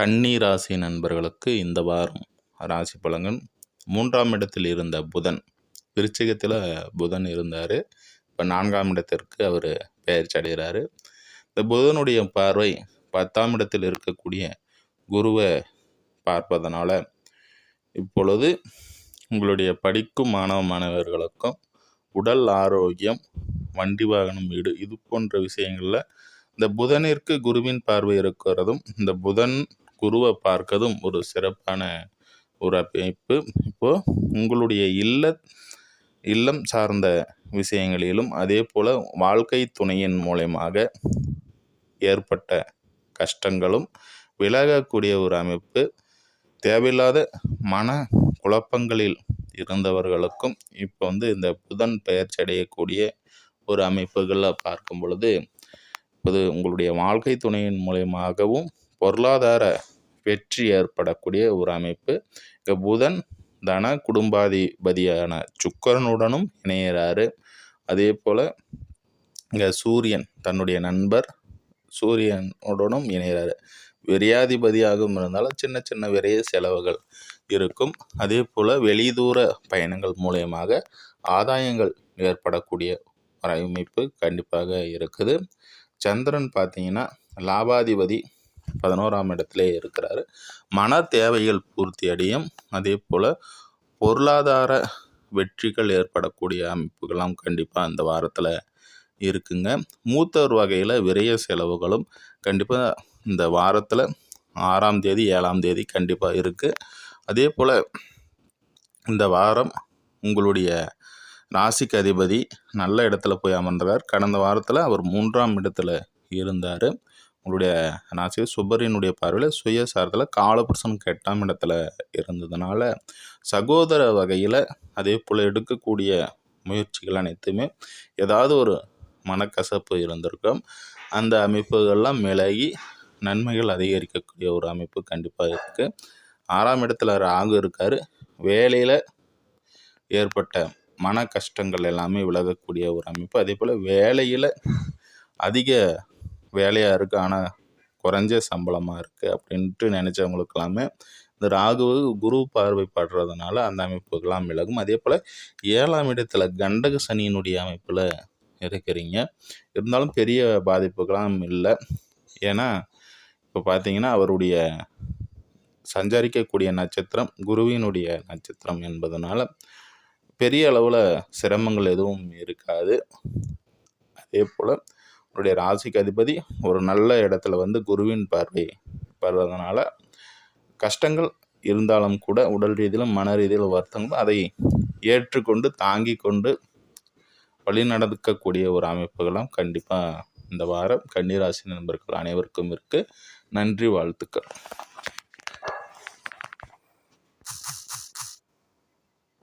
கன்னி ராசி நண்பர்களுக்கு இந்த வாரம் ராசி பலன்கள். மூன்றாம் இடத்தில் இருந்த புதன் விருச்சிகத்தில் புதன் இருந்தார். இப்போ நான்காம் இடத்திற்கு அவர் பெயர்ச்சி அடைகிறாரு. இந்த புதனுடைய பார்வை பத்தாம் இடத்தில் இருக்கக்கூடிய குருவை பார்ப்பதனால் இப்பொழுது உங்களுடைய படிக்கும் மாணவ மாணவர்களுக்கும் உடல் ஆரோக்கியம் வண்டி வாகனம் வீடு இது போன்ற விஷயங்களில் இந்த புதனிற்கு குருவின் பார்வை இருக்கிறதும் இந்த புதன் குருவை பார்க்கதும் ஒரு சிறப்பான ஒரு அமைப்பு. இப்போது உங்களுடைய இல்ல இல்லம் சார்ந்த விஷயங்களிலும் அதே போல் வாழ்க்கை துணையின் மூலயமாக ஏற்பட்ட கஷ்டங்களும் விலகக்கூடிய ஒரு அமைப்பு. தேவையில்லாத மன குழப்பங்களில் இருந்தவர்களுக்கும் இப்போ வந்து இந்த புதன் பெயர்ச்சி அடையக்கூடிய ஒரு அமைப்புகளில் பார்க்கும் பொழுது இப்போது உங்களுடைய வாழ்க்கை துணையின் மூலயமாகவும் பொருளாதார வெற்றி ஏற்படக்கூடிய ஒரு அமைப்பு. இங்கே புதன் தன குடும்பாதிபதியான சுக்கரனுடனும் இணையிறாரு. அதே போல் இங்கே சூரியன் தன்னுடைய நண்பர் சூரியனுடனும் இணைகிறாரு விரையாதிபதியாகவும் இருந்தாலும் சின்ன சின்ன விரைய செலவுகள் இருக்கும். அதே போல் வெளிதூர பயணங்கள் மூலயமாக ஆதாயங்கள் ஏற்படக்கூடிய ஒரு அமைப்பு கண்டிப்பாக இருக்குது. சந்திரன் பார்த்தீங்கன்னா லாபாதிபதி பதினோராம் இடத்திலே இருக்கிறாரு. மன தேவைகள் பூர்த்தி அடையும். அதே போல் பொருளாதார வெற்றிகள் ஏற்படக்கூடிய அமைப்புகள்லாம் கண்டிப்பாக அந்த வாரத்தில் இருக்குங்க. மூத்தவர் வகையில் விரைய செலவுகளும் கண்டிப்பாக இந்த வாரத்தில் ஆறாம் தேதி ஏழாம் தேதி கண்டிப்பாக இருக்குது அதே போல் இந்த வாரம் உங்களுடைய ராசிக்கு அதிபதி நல்ல இடத்துல போய் அமர்ந்தார். கடந்த வாரத்தில் அவர் மூன்றாம் இடத்துல இருந்தார். உங்களுடைய ராசி சுபரினுடைய பார்வையில் சுயசாரத்தில் காலபுருஷன் எட்டாம் இடத்துல இருந்ததுனால சகோதர வகையில் அதே போல் எடுக்கக்கூடிய முயற்சிகள் அனைத்துமே ஏதாவது ஒரு மனக்கசப்பு இருந்திருக்கும். அந்த அமைப்புகள்லாம் விலகி நன்மைகள் அதிகரிக்கக்கூடிய ஒரு அமைப்பு கண்டிப்பாக இருக்குது ஆறாம் இடத்துல ராகு இருக்கார். வேலையில் ஏற்பட்ட மன கஷ்டங்கள் எல்லாமே விலகக்கூடிய ஒரு அமைப்பு. அதே போல் வேலையில் அதிக வேலையாக இருக்குது ஆனால் குறைஞ்ச சம்பளமாக இருக்குது அப்படின்ட்டு நினச்சவங்களுக்கெல்லாமே இந்த ராகு குரு பார்வை படுறதுனால அந்த அமைப்புகள்லாம் விலகும். அதே போல் ஏழாம் இடத்துல கண்டக சனியினுடைய அமைப்பில் இருக்கிறீங்க. இருந்தாலும் பெரிய பாதிப்புகளாம் இல்லை. ஏன்னா இப்போ பார்த்தீங்கன்னா அவருடைய சஞ்சரிக்கக்கூடிய நட்சத்திரம் குருவினுடைய நட்சத்திரம் என்பதனால பெரிய அளவில் சிரமங்கள் எதுவும் இருக்காது. அதே போல் உங்களுடைய ராசிக்கு அதிபதி ஒரு நல்ல இடத்துல வந்து குருவின் பார்வை படுறதுனால கஷ்டங்கள் இருந்தாலும் கூட உடல் ரீதியிலும் மன ரீதியிலும் வருத்தங்களும் அதை ஏற்றுக்கொண்டு தாங்கி கொண்டு வழி நடக்கக்கூடிய ஒரு அமைப்புகளும் கண்டிப்பாக இந்த வாரம் கன்னிராசி நண்பர்கள் அனைவருக்கும் இருக்குது நன்றி வாழ்த்துக்கள்.